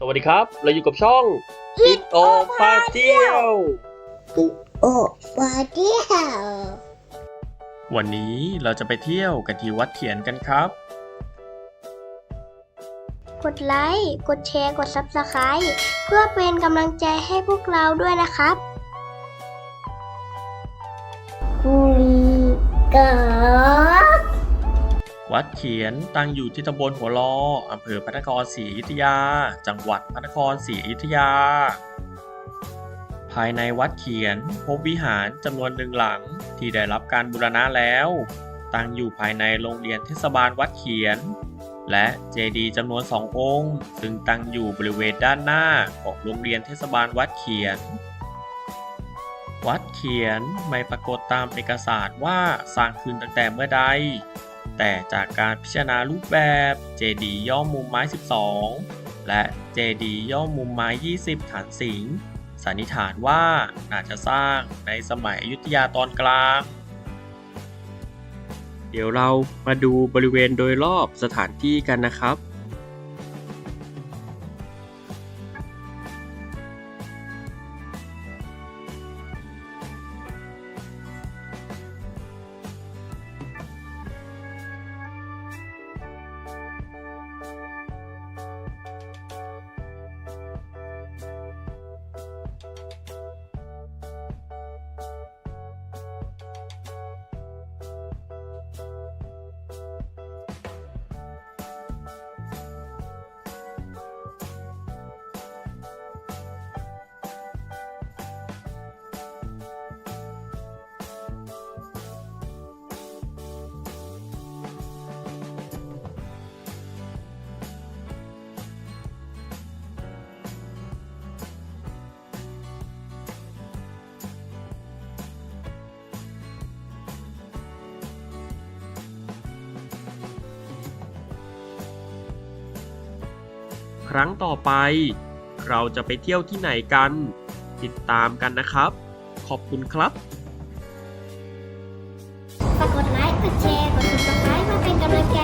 สวัสดีครับ เราอยู่กับช่องอิดโอพาเที่ยวโอ้ปาเดียว วันนี้เราจะไปเที่ยวกันที่วัดเขียนกันครับ กดไลค์ กดแชร์ กด Subscribe เพื่อเป็นกำลังใจให้พวกเราด้วยนะครับคุยกับ วัดเขียนตั้งอยู่ที่ตำบลหัวลออำเภอพระนครศรีอยุธยา จังหวัดพระนครศรีอยุธยา ภายในวัดเขียนพบวิหารจำนวนหนึ่งหลังที่ได้รับการบูรณะแล้ว ตั้งอยู่ภายในโรงเรียนเทศบาลวัดเขียน และเจดีย์จำนวนสององค์ ซึ่งตั้งอยู่บริเวณด้านหน้าของโรงเรียนเทศบาลวัดเขียนวัดเขียนไม่ปรากฏตามเอกสารว่าสร้างขึ้นตั้งแต่เมื่อใด แต่จากการพิจารณารูปแบบเจดีย์ย่อมุมไม้ 12 และเจดีย์ย่อมุมไม้ 20 ฐานสิงสันนิษฐานว่าน่าจะสร้างในสมัยอยุธยาตอนกลาง เดี๋ยวเรามาดูบริเวณโดยรอบสถานที่กันนะครับ ครั้งต่อไป เราจะไปเที่ยวที่ไหนกัน ติดตามกันนะครับ ขอบคุณครับฝากกดไลค์ กดแชร์ กด Subscribe เพื่อเป็นกำลังใจ